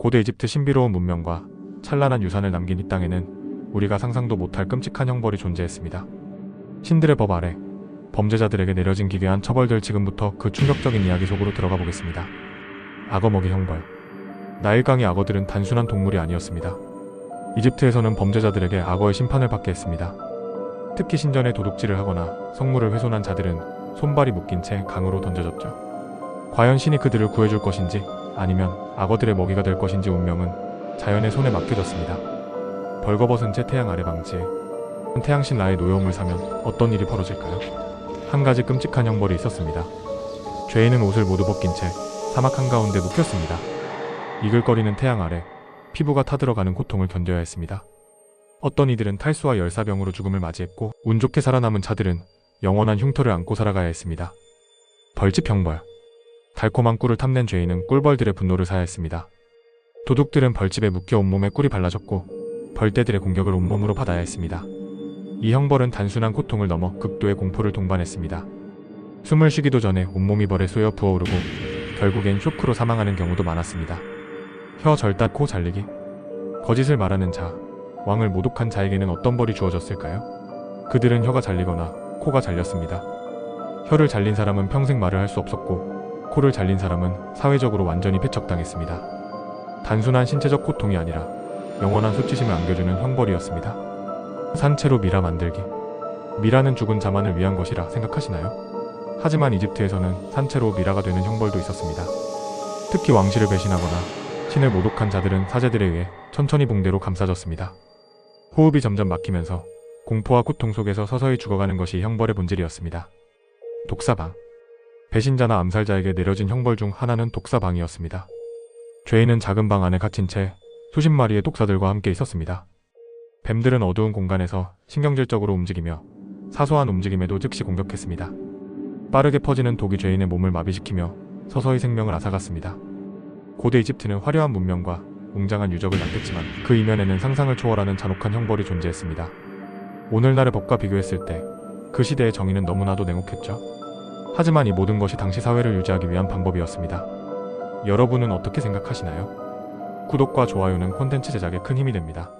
고대 이집트 신비로운 문명과 찬란한 유산을 남긴 이 땅에는 우리가 상상도 못할 끔찍한 형벌이 존재했습니다. 신들의 법 아래 범죄자들에게 내려진 기괴한 처벌들 지금부터 그 충격적인 이야기 속으로 들어가 보겠습니다. 악어 먹이 형벌. 나일강의 악어들은 단순한 동물이 아니었습니다. 이집트에서는 범죄자들에게 악어의 심판을 받게 했습니다. 특히 신전에 도둑질을 하거나 성물을 훼손한 자들은 손발이 묶인 채 강으로 던져졌죠. 과연 신이 그들을 구해줄 것인지 아니면 악어들의 먹이가 될 것인지 운명은 자연의 손에 맡겨졌습니다. 벌거벗은 채 태양 아래 방지에 태양신 라의 노여움을 사면 어떤 일이 벌어질까요? 한 가지 끔찍한 형벌이 있었습니다. 죄인은 옷을 모두 벗긴 채 사막 한가운데 묵혔습니다. 이글거리는 태양 아래 피부가 타들어가는 고통을 견뎌야 했습니다. 어떤 이들은 탈수와 열사병으로 죽음을 맞이했고 운 좋게 살아남은 자들은 영원한 흉터를 안고 살아가야 했습니다. 벌집 형벌. 달콤한 꿀을 탐낸 죄인은 꿀벌들의 분노를 사야 했습니다. 도둑들은 벌집에 묶여 온몸에 꿀이 발라졌고 벌떼들의 공격을 온몸으로 받아야 했습니다. 이 형벌은 단순한 고통을 넘어 극도의 공포를 동반했습니다. 숨을 쉬기도 전에 온몸이 벌에 쏘여 부어오르고 결국엔 쇼크로 사망하는 경우도 많았습니다. 혀 절단 코 잘리기 거짓을 말하는 자 왕을 모독한 자에게는 어떤 벌이 주어졌을까요? 그들은 혀가 잘리거나 코가 잘렸습니다. 혀를 잘린 사람은 평생 말을 할 수 없었고 코를 잘린 사람은 사회적으로 완전히 배척당했습니다. 단순한 신체적 고통이 아니라 영원한 수치심을 안겨주는 형벌이었습니다. 산채로 미라 만들기 미라는 죽은 자만을 위한 것이라 생각하시나요? 하지만 이집트에서는 산채로 미라가 되는 형벌도 있었습니다. 특히 왕실을 배신하거나 신을 모독한 자들은 사제들에 의해 천천히 붕대로 감싸졌습니다. 호흡이 점점 막히면서 공포와 고통 속에서 서서히 죽어가는 것이 형벌의 본질이었습니다. 독사방. 배신자나 암살자에게 내려진 형벌 중 하나는 독사방이었습니다. 죄인은 작은 방 안에 갇힌 채 수십 마리의 독사들과 함께 있었습니다. 뱀들은 어두운 공간에서 신경질적으로 움직이며 사소한 움직임에도 즉시 공격했습니다. 빠르게 퍼지는 독이 죄인의 몸을 마비시키며 서서히 생명을 앗아갔습니다. 고대 이집트는 화려한 문명과 웅장한 유적을 남겼지만 그 이면에는 상상을 초월하는 잔혹한 형벌이 존재했습니다. 오늘날의 법과 비교했을 때 그 시대의 정의는 너무나도 냉혹했죠. 하지만 이 모든 것이 당시 사회를 유지하기 위한 방법이었습니다. 여러분은 어떻게 생각하시나요? 구독과 좋아요는 콘텐츠 제작에 큰 힘이 됩니다.